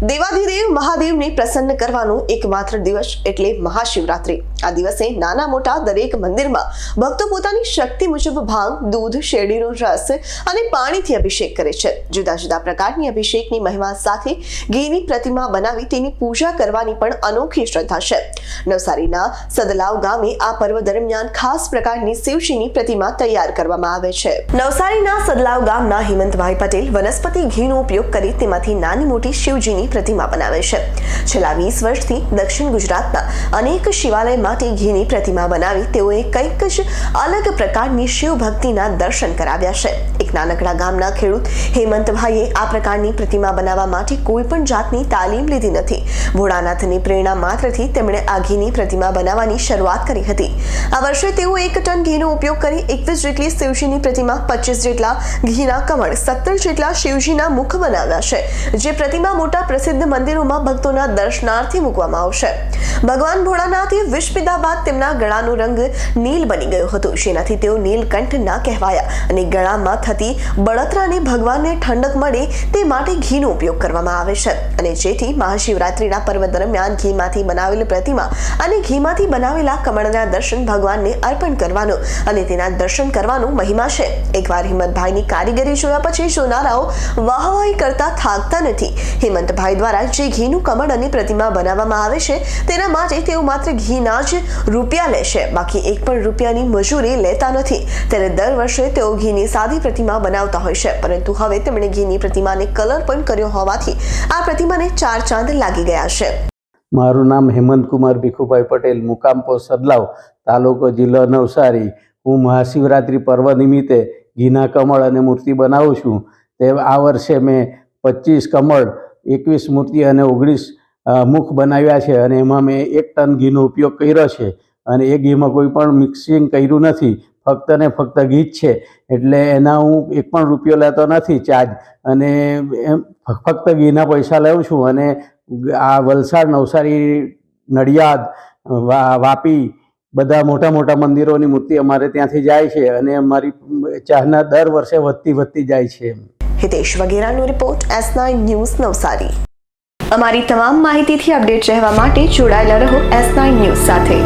દેવાધિદેવ મહાદેવને પ્રસન્ન કરવાનો એકમાત્ર દિવસ એટલે મહાશિવરાત્રિ. આ દિવસે નાના મોટા દરેક મંદિરમાં ભક્તો પોતાની શક્તિ મુજબ ભાંગ, દૂધ, શેરડીનો રસ અને પાણીથી અભિષેક કરે છે. જુદા જુદા પ્રકારની અભિષેકની મહિમા સાથે ઘીની પ્રતિમા બનાવી તેની પૂજા કરવાની પણ અનોખી શ્રદ્ધા છે. નવસારીના સદલાવ ગામે આ પર્વ દરમિયાન ખાસ પ્રકારની શિવજીની પ્રતિમા તૈયાર કરવામાં આવે છે. નવસારીના સદલાવ ગામના હિમંતભાઈ પટેલ વનસ્પતિ ઘીનો ઉપયોગ કરી તેમાંથી નાની મોટી શિવજીની પ્રતિમા બનાવે છે. છેલ્લા વીસ વર્ષથી દક્ષિણ ગુજરાતના અનેક શિવાલય માટે ઘીની પ્રતિમા બનાવી તેઓએ કંઈક જ અલગ પ્રકારની શિવ ભક્તિના દર્શન કરાવ્યા છે. નાનકડા ગામના ખેડૂત હેમંતભાઈએ આ પ્રકારની પ્રતિમા બનાવવા માટે કોઈ પણ જાતની તાલીમ લીધી નથી. ભોળાનાથની પ્રેરણા માત્રથી તેમણે આ ઘીની પ્રતિમા બનાવવાની શરૂઆત કરી હતી. આ વર્ષે તેઓ એક ટન ઘીનો ઉપયોગ કરી એકવીસ જેટલી શિવજીની પ્રતિમા, પચીસ જેટલા ઘીના કમળ, સત્તર જેટલા શિવજીના મુખ બનાવ્યા છે, જે પ્રતિમા મોટા પ્રસિદ્ધ મંદિરોમાં ભક્તોના દર્શનાર્થે મૂકવામાં આવશે. ભગવાન ભોળાનાથે વિષ પીધા બાદ તેમના ગળાનો રંગ નીલ બની ગયો હતો. જેનાથી તેઓ નીલકંઠ ના કહેવાયા અને ગળામાં થતી બળતરાને ભગવાનને ઠંડક મળે તે માટે ઘીનો ઉપયોગ કરવામાં આવે છે. અને જેથી મહાશિવરાત્રિના પર્વ દરમિયાન ઘીમાંથી બનાવેલી પ્રતિમા અને ઘીમાંથી બનાવેલા કમળના દર્શન ભગવાનને અર્પણ કરવાનો અને તેના દર્શન કરવાનો મહિમા છે. એકવાર હિંમતભાઈની કારીગરી જોયા પછી જોનારાઓ વાહવાહી કરતા થાકતા નથી. હિંમતભાઈ દ્વારા જે ઘીનું કમળ અને પ્રતિમા બનાવવામાં આવે છે તેના માટે તેઓ માત્ર ઘીના જ રૂપિયા લે છે. બાકી એક પણ રૂપિયાની મજૂરી લેતા નથી. ત્યારે દર વર્ષે તેઓ ઘીની સાદી પ્રતિમા બનાવતા હોય છે, પરંતુ હવે તેમણે ઘીની પ્રતિમાને કલર પણ કર્યો હોવાથી આ પ્રતિમાને ચાર ચાંદ લાગી ગયા છે. મારું નામ હેમંતકુમાર ભીખુભાઈ પટેલ મુકામપો સદલાવ, તાલુકો જિલ્લો નવસારી. હું મહાશિવરાત્રિ પર્વ નિમિત્તે ઘીના કમળ અને મૂર્તિ બનાવું છું. તે આ વર્ષે મેં પચીસ કમળ, એકવીસ મૂર્તિ અને ઓગણીસ મુખ બનાવ્યા છે અને એમાં મેં એક ટન ઘીનો ઉપયોગ કર્યો છે. અને એ ઘીમાં કોઈ પણ મિક્સિંગ કર્યું નથી. ફક્ત ને ફક્ત ગીત છે. એટલે એના હું એક પણ રૂપિયો લેતો નથી ચાર્જ. અને એમ ફક્ત ઘીના પૈસા લઉં છું અને આ વલસાડ, નવસારી, નડિયાદ વાપી બધા મોટા મોટા મંદિરોની મૂર્તિ અમારે ત્યાંથી જાય છે અને અમારી ચાહના દર વર્ષે વધતી વધતી જાય છે Hitesh વગેરાનો report S nine news Navsari. અમારી તમામ માહિતીથી અપડેટ રહેવા માટે જોડાયેલા રહો એસ નાઇન ન્યૂઝ સાથે.